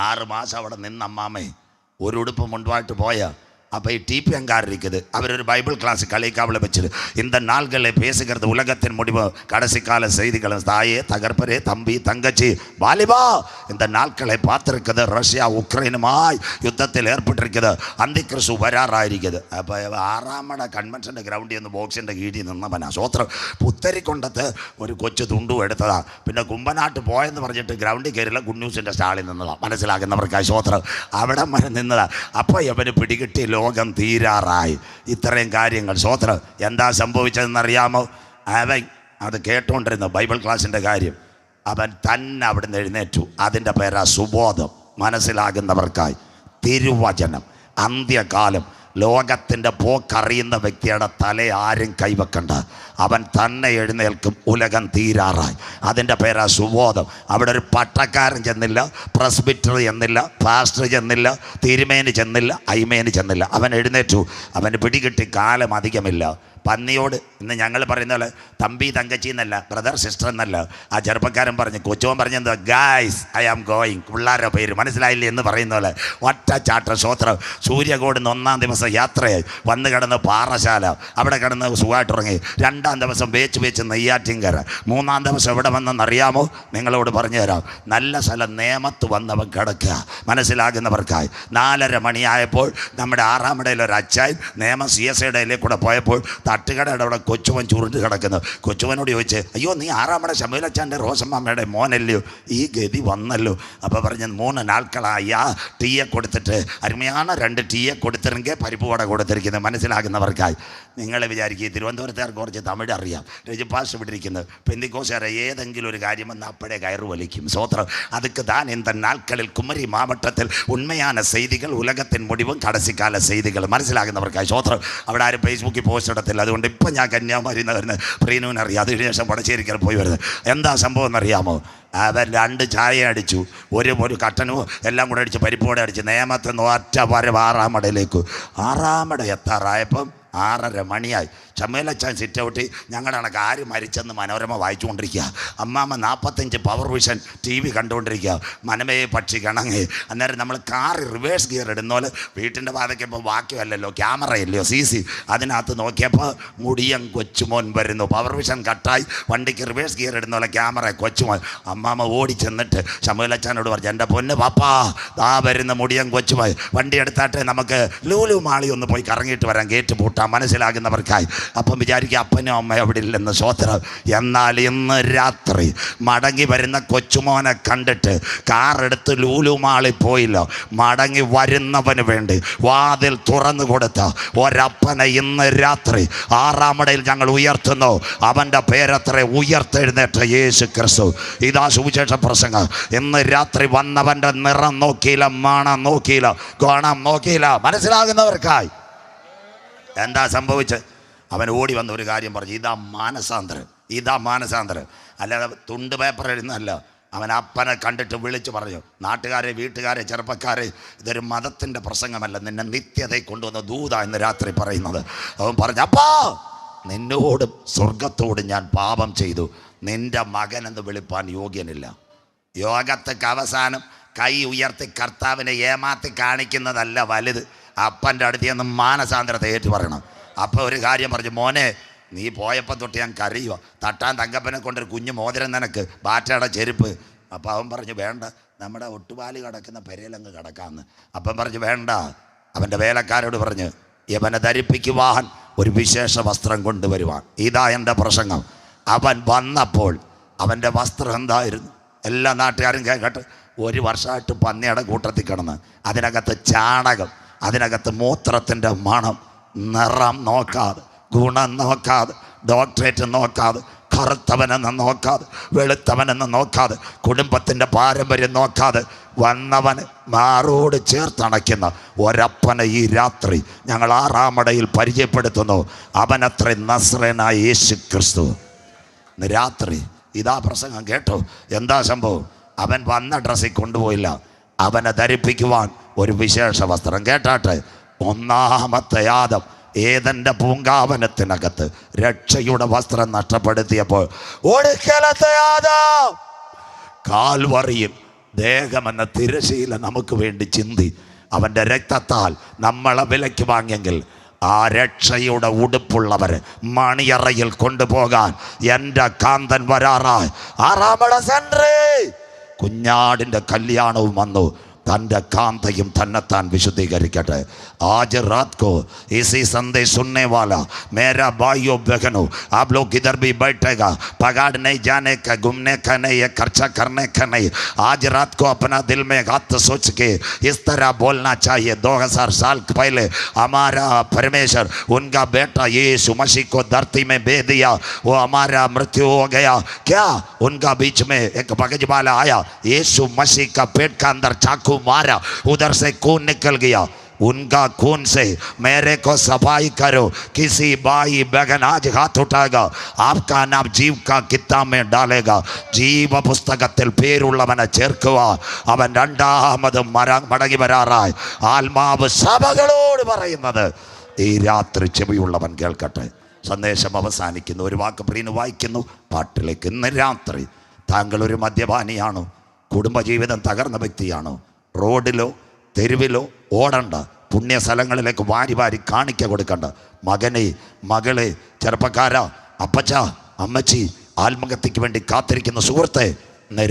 ആറ് മാസം അവിടെ നിന്ന് അമ്മാമ്മേ ഒരു ഉടുപ്പ് മുൻപായിട്ട് പോയ அப்போ டிபிஎங்கார் இருக்குது அவர் ஒரு பைபிள் கிளாஸ் கலைக்காவல வச்சிரு இந்த நாள்களை பேசுகிறது உலகத்தின் முடிவு கடைசி கால செய்திகளும் தாயே தகர்ப்பரே தம்பி தங்கச்சி வாலிபா இந்த நாட்களை பார்த்துருக்குது ரஷ்யா உக்ரைனுமாய் യുദ്ധത്തിൽ ഏർപ്പെട്ടിരിക്കുന്നത് അന്തിക്രിസ്തു വരാറായിരിക്കുന്നത് അപ്പോൾ ആറാമട കൺവെൻഷൻ്റെ ഗ്രൗണ്ടിൽ നിന്ന് ബോക്സിൻ്റെ കീഴിൽ നിന്നവനാ സ്വോത്രം പുത്തരിക്കൊണ്ടത്ത് ഒരു കൊച്ചു തുണ്ടു എടുത്തതാ പിന്നെ കുമ്പനാട്ട് പോയെന്ന് പറഞ്ഞിട്ട് ഗ്രൗണ്ടിൽ കയറില്ല ഗുഡ് ന്യൂസിൻ്റെ സ്റ്റാളിൽ നിന്നതാ മനസ്സിലാക്കുന്നവർക്കായി സ്വോത്രം അവിടെ വരെ നിന്നതാ അപ്പോൾ ഇവന് പിടികിട്ടി ലോകം തീരാറായി. ഇത്രയും കാര്യങ്ങൾ. സ്വോത്ര എന്താ സംഭവിച്ചതെന്നറിയാമോ? അവൻ അത് കേട്ടുകൊണ്ടിരുന്ന ബൈബിൾ ക്ലാസ്സിന്റെ കാര്യം. അവൻ തന്നെ അവിടുന്ന് എഴുന്നേറ്റു. അതിന്റെ പേരാ സുബോധം. മനസ്സിലാകുന്നവർക്കായി. തിരുവചനം. അന്ത്യകാലം. ലോകത്തിന്റെ പോക്കറിയുന്ന വ്യക്തിയുടെ തല ആരും കൈവെക്കണ്ട. അവൻ തന്നെ എഴുന്നേൽക്കും ഉലകം തീരാറായി. അതിന്റെ പേരാ സുബോധം. അവിടെ ഒരു പട്ടക്കാരൻ ചെന്നില്ല പ്രസ്ബിറ്റർ ചെന്നില്ല പാസ്റ്റർ ചെന്നില്ല തിരുമേന് ചെന്നില്ല ഐമേന് ചെന്നില്ല. അവൻ എഴുന്നേറ്റു. അവന് പിടികിട്ടി കാലം അധികമില്ല. പന്നിയോട് ഇന്ന് ഞങ്ങൾ പറയുന്ന പോലെ തമ്പി തങ്കച്ചി എന്നല്ല ബ്രദർ സിസ്റ്റർ എന്നല്ല. ആ ചെറുപ്പക്കാരൻ പറഞ്ഞു കൊച്ചുവൻ പറഞ്ഞത് ഗായ്സ് ഐ ആം ഗോയിങ് പിള്ളേരുടെ പേര് മനസ്സിലായില്ലേ എന്ന് പറയുന്ന പോലെ ഒറ്റ ചാട്ട ശ്രോത്രം. സൂര്യകോട് ഒന്നാം ദിവസം യാത്രയായി. വന്ന് കിടന്ന് പാറശാല അവിടെ കിടന്ന് സുഖമായിട്ടുറങ്ങി രണ്ടാം ദിവസം വേച്ച് വേച്ച് നെയ്യാറ്റിങ്കര മൂന്നാം ദിവസം എവിടെ വന്നെന്നറിയാമോ നിങ്ങളോട് പറഞ്ഞു തരാം. നല്ല സ്ഥലം നേമത്ത് വന്നവൻ കിടക്കുക. മനസ്സിലാകുന്നവർക്കായി. നാലര മണിയായപ്പോൾ നമ്മുടെ ആറാം ഒരു അച്ചായൻ നേമ സി എസ് ഐയുടെ കൂടെ പോയപ്പോൾ തട്ടുകടയുടെ അവിടെ കൊച്ചുവൻ ചുരുണ്ട് കിടക്കുന്നത് കൊച്ചുവനോട് ചോദിച്ച് അയ്യോ നീ ആറാമടെ ശമീലച്ചാന്റെ റോസമ്മയുടെ മോനല്ലയോ? ഈ ഗതി വന്നല്ലോ. അപ്പോൾ പറഞ്ഞ് മൂന്ന് നാൾക്കളായ ടീയെ കൊടുത്തിട്ട് അരുമയാണ് രണ്ട് ടീയെ കൊടുത്തിരുന്നെങ്കിൽ പരിപ്പ് വട കൊടുത്തിരിക്കുന്നത് മനസ്സിലാകുന്നവർക്കായി. നിങ്ങളെ വിചാരിക്കുക തിരുവനന്തപുരത്തുകാർക്ക് കുറച്ച് തമിഴ് അറിയാം. രജി പാസ് വിട്ടിരിക്കുന്നത് പെന്തിക്കോശാര ഏതെങ്കിലും ഒരു കാര്യം വന്ന് അപ്പോഴേ കയറു വലിക്കും. സ്വോത്രം അതുക്ക് താൻ എന്ത നാൾക്കളിൽ കുമരി മാവട്ടത്തിൽ ഉണ്മയാന സെയ്തികൾ ഉലകത്തിൻ മുടിവും കടസിക്കാല സെയ്തികൾ മനസ്സിലാകുന്നവർക്കായി സ്വോത്രം. അവിടെ ആരും ഫേസ്ബുക്കിൽ പോസ്റ്റ് ഇടത്തില്ല. അതുകൊണ്ട് ഇപ്പം ഞാൻ കന്യാകുമാരി എന്ന് വരുന്നത് പ്രീനുവിന് അറിയാം. അതിനുശേഷം വടശ്ശേരിക്കൽ പോയി വരുന്നത്. എന്താ സംഭവം എന്നറിയാമോ? അവർ രണ്ട് ചായ അടിച്ചു. ഒരു ഒരു കട്ടനും എല്ലാം കൂടെ അടിച്ച് പരിപ്പോടെ അടിച്ച് നേമത്തെ നിന്ന് ഒറ്റ വരവ് ആറാമടയിലേക്ക്. ആറാമട എത്താറായപ്പം ആറര മണിയായി. ചമ്മേലച്ചാൻ സിറ്റ് ഔട്ടി ഞങ്ങളുടെ കണക്ക് ആര് മരിച്ചെന്ന് മനോരമ വായിച്ചുകൊണ്ടിരിക്കുക. അമ്മാമ്മ നാൽപ്പത്തഞ്ച് പവർ വിഷൻ ടി വി കണ്ടുകൊണ്ടിരിക്കുക. മനമയെ പക്ഷി കിണങ്ങി. അന്നേരം നമ്മൾ കാർ റിവേഴ്സ് ഗിയർ ഇടുന്നോലെ വീട്ടിന്റെ വാതയ്ക്കപ്പോൾ വാക്യമല്ലല്ലോ ക്യാമറ ഇല്ലയോ സി സി അതിനകത്ത് നോക്കിയപ്പോൾ മുടിയം കൊച്ചുമോൻ വരുന്നു. പവർ വിഷൻ കട്ടായി വണ്ടിക്ക് റിവേഴ്സ് ഗിയർ ഇടുന്നോലെ ക്യാമറ കൊച്ചുമോൻ. അമ്മാമ്മ ഓടി ചെന്നിട്ട് ചമ്മേലച്ചാനോട് പറഞ്ഞു എന്റെ പൊന്ന് പാപ്പാ ദാ വരുന്ന മുടിയം കൊച്ചുമോൻ. വണ്ടി എടുത്താട്ടെ നമുക്ക് ലൂലു മാളി ഒന്ന് പോയി കറങ്ങിയിട്ട് വരാം. ഗേറ്റ് പൂട്ടാം. മനസ്സിലാകുന്നവർക്കായി. അപ്പം വിചാരിക്കുക അപ്പനും അമ്മയും അവിടെ ഇല്ലെന്ന് സ്വോത്രം എന്നാൽ ഇന്ന് രാത്രി മടങ്ങി വരുന്ന കൊച്ചുമോനെ കണ്ടിട്ട് കാറെടുത്ത് പോയില്ലോ പോയില്ല. മടങ്ങി വരുന്നവന് വേണ്ടി വാതിൽ തുറന്നു കൊടുത്ത ഒരപ്പനെ ഇന്ന് രാത്രി ആറാമടയിൽ ഞങ്ങൾ ഉയർത്തുന്നു. അവന്റെ പേരത്ര ഉയർത്തെഴുന്നേറ്റ യേശു ക്രിസ്തു ഇതാ സുവിശേഷ പ്രസംഗം. ഇന്ന് രാത്രി വന്നവന്റെ നിറം നോക്കിയില്ല മണം നോക്കിയില്ല ഗുണം നോക്കിയില്ല. മനസ്സിലാകുന്നവർക്കായി. എന്താ സംഭവിച്ചത്? അവൻ ഓടി വന്ന ഒരു കാര്യം പറഞ്ഞു. ഇതാ മാനസാന്തരം. ഇതാ മാനസാന്തരം. അല്ലാതെ തുണ്ട് പേപ്പർ എഴുന്നല്ല അവൻ അപ്പനെ കണ്ടിട്ട് വിളിച്ചു പറഞ്ഞു നാട്ടുകാരെ വീട്ടുകാരെ ചെറുപ്പക്കാരെ ഇതൊരു മതത്തിന്റെ പ്രസംഗമല്ല. നിന്നെ നിത്യതയെ കൊണ്ടുവന്ന ദൂത എന്ന് രാത്രി പറയുന്നത്. അവൻ പറഞ്ഞു അപ്പാ നിന്നോടും സ്വർഗത്തോടും ഞാൻ പാപം ചെയ്തു. നിന്റെ മകനെന്ന് വിളിപ്പാൻ യോഗ്യനില്ല. യോഗത്തേക്ക് അവസാനം കൈ ഉയർത്തി കർത്താവിനെ ഏമാത്തി കാണിക്കുന്നതല്ല വലുത്. അപ്പന്റെ അടുത്ത് നിന്ന് മാനസാന്തരത്തെ ഏറ്റു പറയണം. അപ്പം ഒരു കാര്യം പറഞ്ഞു മോനെ നീ പോയപ്പോൾ തൊട്ട് ഞാൻ കരയുക തട്ടാൻ തങ്കപ്പനെ കൊണ്ടൊരു കുഞ്ഞു മോതിരം നിനക്ക് ബാറ്റയുടെ ചെരുപ്പ്. അപ്പം അവൻ പറഞ്ഞു വേണ്ട നമ്മുടെ ഒട്ടുപാലി കിടക്കുന്ന പെരയിലങ്ങ് കിടക്കാമെന്ന് അപ്പം പറഞ്ഞു വേണ്ട. അവന്റെ വേലക്കാരോട് പറഞ്ഞ് യവനെ ധരിപ്പിക്കുവാൻ ഒരു വിശേഷ വസ്ത്രം കൊണ്ടുവരുവാൻ. ഇതാ എന്റെ പ്രസംഗം. അവൻ വന്നപ്പോൾ അവന്റെ വസ്ത്രം എന്തായിരുന്നു? എല്ലാ നാട്ടുകാരും കേൾക്കട്ടെ ഒരു വർഷമായിട്ട് പന്നിയുടെ കൂട്ടത്തിൽ കിടന്ന് അതിനകത്ത് ചാണകം അതിനകത്ത് മൂത്രത്തിന്റെ മണം നിറം നോക്കാതെ ഗുണം നോക്കാതെ ഡോക്ടറേറ്റ് നോക്കാതെ കറുത്തവനെന്ന് നോക്കാതെ വെളുത്തവനെന്ന് നോക്കാതെ കുടുംബത്തിന്റെ പാരമ്പര്യം നോക്കാതെ വന്നവൻ മാറോട് ചേർത്തണയ്ക്കുന്ന ഒരപ്പനെ ഈ രാത്രി ഞങ്ങൾ ആറാമടയിൽ പരിചയപ്പെടുത്തുന്നു. അവനത്ര നസ്രനായ യേശു ക്രിസ്തു രാത്രി ഇതാ പ്രസംഗം കേട്ടോ. എന്താ സംഭവം? അവൻ വന്ന ഡ്രസ്സിൽ കൊണ്ടുപോയില്ല. അവനെ ധരിപ്പിക്കുവാൻ ഒരു വിശേഷ വസ്ത്രം കേട്ടാട്ടെ ഒന്നാമത്തെ യാദം ഏതന്റെ പൂങ്കാവനത്തിനകത്ത് രക്ഷയുടെ വസ്ത്രം നഷ്ടപ്പെടുത്തിയപ്പോൾ ഒടുക്കലത്തെ യാദം കാൽവറിയിൽ ദേഹമെന്ന തിരശീല നമുക്ക് വേണ്ടി ചിന്തി അവന്റെ രക്തത്താൽ നമ്മളെ വിലയ്ക്ക് വാങ്ങിയെങ്കിൽ ആ രക്ഷയുടെ ഉടുപ്പുള്ളവർ മണിയറയിൽ കൊണ്ടുപോകാൻ എന്റെ കാന്തൻ വരാറായി. ആറാമട സെൻട്രി! കുഞ്ഞാടിന്റെ കല്യാണവും വന്നു. തന്റെ കാന്തയും തന്നെത്താൻ വിശുദ്ധീകരിക്കട്ടെ. ആജ് रात को इसी संदेश सुनने वाला मेरा भाइयों, बहनों, आप लोग किधर भी बैठेगा? पगाड़ नहीं जाने का, घूमने का नहीं है खर्चा करने का नहीं। आज रात को अपना दिल में हाथ सोच के इस तरह बोलना चाहिए। 2000 साल पहले हमारा परमेश्वर, उनका बेटा यीशु मसीह को धरती में भेज दिया। वो हमारा मृत्यु हो गया। क्या उनका बीच में एक बगज वाला आया? यीशु मसीह का पेट का अंदर चाकू मारा, उधर से खून निकल गया। उनका खून से मेरे को सफाई करो किसी भाई बहन आज हाथ उठाएगा आपका नाम जीव का किताब में डालेगा ജീവ പുസ്തകത്തിൽ പേരുള്ളവനെ ചേർക്കുക അവൻ രണ്ടാമത് മര മടങ്ങി വരാറായി ആത്മാവ് സഭകളോട് പറയുന്നത് ഈ രാത്രി ചെവിയുള്ളവൻ കേൾക്കട്ടെ സന്ദേശം അവസാനിക്കുന്നു ഒരു വാക്ക് പ്രീന് വായിക്കുന്നു പാട്ടിലേക്ക് ഇന്ന് രാത്രി താങ്കൾ ഒരു മദ്യപാനിയാണോ കുടുംബജീവിതം തകർന്ന വ്യക്തിയാണോ റോഡിലോ തെരുവിലോ ഓടണ്ട. പുണ്യ സ്ഥലങ്ങളിലേക്ക് വാരി വാരി കാണിക്ക കൊടുക്കണ്ട. മകനെ മകളെ ചെറുപ്പക്കാര അപ്പച്ച അമ്മച്ചി ആത്മഹത്യക്ക് വേണ്ടി കാത്തിരിക്കുന്ന സുഹൃത്തെ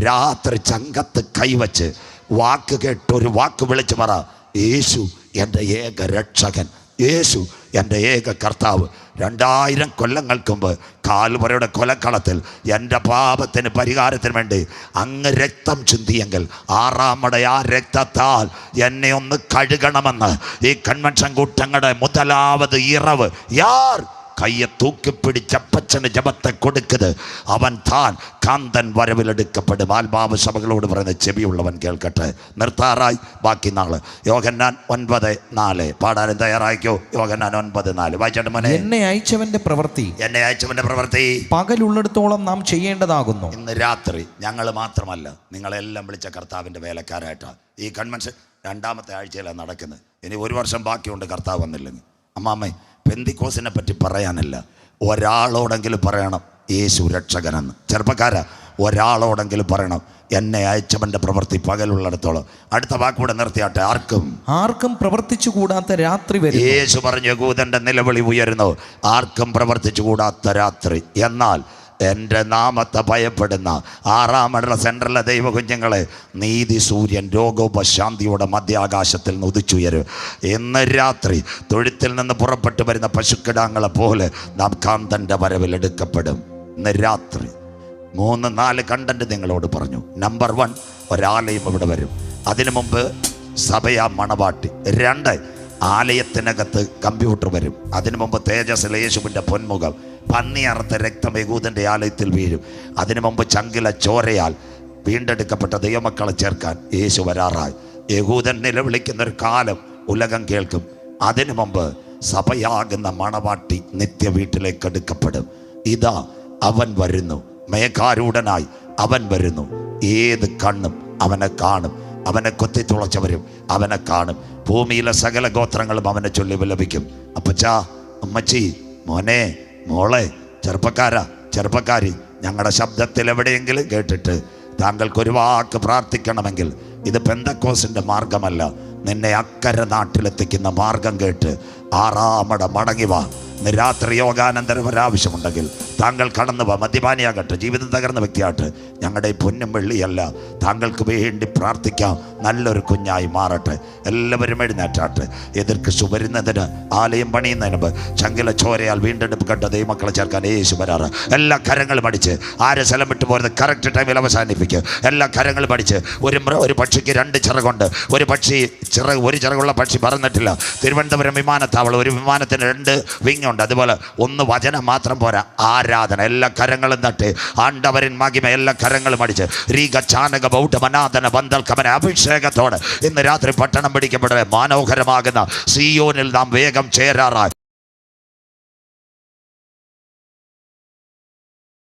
രാത്രി ചങ്കത്ത് കൈവച്ച് വാക്ക് കേട്ടൊരു വാക്ക് വിളിച്ചു പറ യേശു എന്റെ ഏക രക്ഷകൻ യേശു എന്റെ ഏക കർത്താവ് രണ്ടായിരം കൊല്ലങ്ങൾക്ക് മുമ്പ് കാൽവരയുടെ കൊലക്കളത്തിൽ എന്റെ പാപത്തിന് പരിഹാരത്തിന് വേണ്ടി അങ്ങ് രക്തം ചിന്തിയെങ്കിൽ ആറാമടെ ആ രക്തത്താൽ എന്നെ ഒന്ന് കഴുകണമെന്ന് ഈ കൺവെൻഷൻ കൂട്ടങ്ങളുടെ മുതലാവത് ഇറവ്. യാർ? കയ്യെ തൂക്കിപ്പിടിച്ചപ്പച്ചന് ജപത്തെ കൊടുക്കത് അവൻ താൻ കാന്തൻ വരവിലെടുക്കപ്പെടും ആത്മാവ് സഭകളോട് പറയുന്ന ചെവിയുള്ളവൻ കേൾക്കട്ടെ. നിർത്താറായി. ബാക്കി നാൾ യോഗന്നാൻ ഒൻപത് നാല്. പാടാനും തയ്യാറായിക്കോ? യോഗന്നാൻ ഒൻപത് നാല്. വായിച്ചു മോനെ. എന്നെ അയച്ചവന്റെ പ്രവൃത്തി. എന്നെ അയച്ചവന്റെ പ്രവൃത്തി. പകലുള്ളിടത്തോളം നാം ചെയ്യേണ്ടതാകുന്നു. ഇന്ന് രാത്രി ഞങ്ങൾ മാത്രമല്ല നിങ്ങളെല്ലാം വിളിച്ച കർത്താവിന്റെ വേലക്കാരായിട്ടാണ് ഈ കൺവെൻഷൻ രണ്ടാമത്തെ ആഴ്ചയിലാണ് നടക്കുന്നത്. ഇനി ഒരു വർഷം ബാക്കിയുണ്ട് കർത്താവ് വന്നില്ലെങ്കിൽ അമ്മാമ്മേ പെന്തിക്കോസിനെ പറ്റി പറയാനല്ല. ഒരാളോടെങ്കിലും പറയണം യേശു രക്ഷകനെന്ന്. ചെറുപ്പക്കാര ഒരാളോടെങ്കിലും പറയണം എന്നെ അയച്ചവന്റെ പ്രവൃത്തി പകലുള്ളിടത്തോളം. അടുത്ത വാക്കൂടെ നിർത്തിയാട്ടെ ആർക്കും. ആർക്കും പ്രവർത്തിച്ചു കൂടാത്ത രാത്രി വരെ യേശു പറഞ്ഞു യകൂദന്റെ നിലവിളി ഉയരുന്നു. ആർക്കും പ്രവർത്തിച്ചു കൂടാത്ത രാത്രി. എന്നാൽ എന്റെ നാമത്തെ ഭയപ്പെടുന്ന ആറാമട സെൻട്രലിലെ ദൈവ കുഞ്ഞുങ്ങളെ നീതി സൂര്യൻ രോഗോപശാന്തിയുടെ മധ്യാകാശത്തിൽ നിന്ന് ഉദിച്ചുയരും. ഇന്ന് രാത്രി തൊഴുത്തിൽ നിന്ന് പുറപ്പെട്ടു വരുന്ന പശുക്കിടാങ്ങളെ പോലെ നാം കാന്തന്റെ വരവിൽ എടുക്കപ്പെടും. ഇന്ന് രാത്രി മൂന്ന് നാല് കണ്ടന്റ് നിങ്ങളോട് പറഞ്ഞു. നമ്പർ വൺ ഒരാലയം ഇവിടെ വരും. അതിനു മുമ്പ് സഭയാ മണവാട്ടി. രണ്ട് ആലയത്തിനകത്ത് കമ്പ്യൂട്ടർ വരും. അതിനു മുമ്പ് തേജസ് യേശുവിന്റെ പൊന്മുഖം. പന്നിയറുത്ത രക്തം യകൂദന്റെ ആലയത്തിൽ വീഴും. അതിനു മുമ്പ് ചങ്കില ചോരയാൽ വീണ്ടെടുക്കപ്പെട്ട ദൈവമക്കളെ ചേർക്കാൻ യേശു വരാറായി. യഹൂദൻ നിലവിളിക്കുന്ന ഒരു കാലം ഉലകം കേൾക്കും. അതിനു മുമ്പ് സഭയാകുന്ന മണവാട്ടി നിത്യ വീട്ടിലേക്ക് എടുക്കപ്പെടും ഇതാ അവൻ വരുന്നു. മേഘാരൂഢനായി അവൻ വരുന്നു. ഏത് കണ്ണും അവനെ കാണും. അവനെ കൊത്തി തുളച്ചവരും അവനെ കാണും. ഭൂമിയിലെ സകല ഗോത്രങ്ങളും അവനെ ചൊല്ലി വിലപിക്കും. അപ്പച്ചാ അമ്മച്ചി മോനെ മോളെ ചെറുപ്പക്കാരാ ചെറുപ്പക്കാരി. ഞങ്ങളുടെ ശബ്ദത്തിൽ എവിടെയെങ്കിലും കേട്ടിട്ട് താങ്കൾക്ക് ഒരു വാക്ക് പ്രാർത്ഥിക്കണമെങ്കിൽ ഇത് പെന്തക്കോസിന്റെ മാർഗമല്ല. നിന്നെ അക്കരെ നാട്ടിലെത്തിക്കുന്ന മാർഗം കേട്ട് ആറാമട മടങ്ങി വാ. രാത്രി യോഗാനന്തരം ഒരാവശ്യമുണ്ടെങ്കിൽ താങ്കൾ കടന്നു പോ മദ്യപാനിയാകട്ടെ ജീവിതം തകർന്ന വ്യക്തിയാകട്ടെ. ഞങ്ങളുടെ പൊന്നും വെള്ളിയല്ല. താങ്കൾക്ക് വേണ്ടി പ്രാർത്ഥിക്കാം. നല്ലൊരു കുഞ്ഞായി മാറട്ടെ. എല്ലാവരും എഴുന്നേറ്റാട്ടെ. എതിർക്ക് വരുന്നതിന് ആലയം പണിയുന്നതിന് മുമ്പ് ചങ്കില ചോരയാൽ വീണ്ടെടുപ്പ് കണ്ട ദൈവമക്കളെ ചേർക്കാൻ യേശു വരാറ്. എല്ലാ കരങ്ങളും അടിച്ച് ആരെ സ്ഥലം വിട്ടു പോരുന്നത് കറക്റ്റ് ടൈമിൽ അവസാനിപ്പിക്കുക എല്ലാ കരങ്ങളും അടിച്ച് ഒരു ഒരു പക്ഷിക്ക് രണ്ട് ചിറകുണ്ട്. ഒരു പക്ഷി ചിറക് ഒരു ചിറകുള്ള പക്ഷി പറന്നിട്ടില്ല. തിരുവനന്തപുരം വിമാനത്താവളം ഒരു വിമാനത്തിന് രണ്ട് വിങ് ഉണ്ട്. അതുപോലെ ഒന്ന് വചനം മാത്രം പോരാ. ആരാധന എല്ലാ കരങ്ങളും തട്ട്. ആണ്ടവരൻ മഹിമ എല്ലാ കരങ്ങളും അടിച്ച്. രീക ചാനക ബൗഢമനാഥന മനാഥന ബന്ധൽ കമന അഭിഷേകത്തോടെ. ഇന്ന് രാത്രി പട്ടണം പിടിക്കപ്പെടവേ മനോഹരമാകുന്ന സിയോനിൽ നാം വേഗം ചേരാറായി.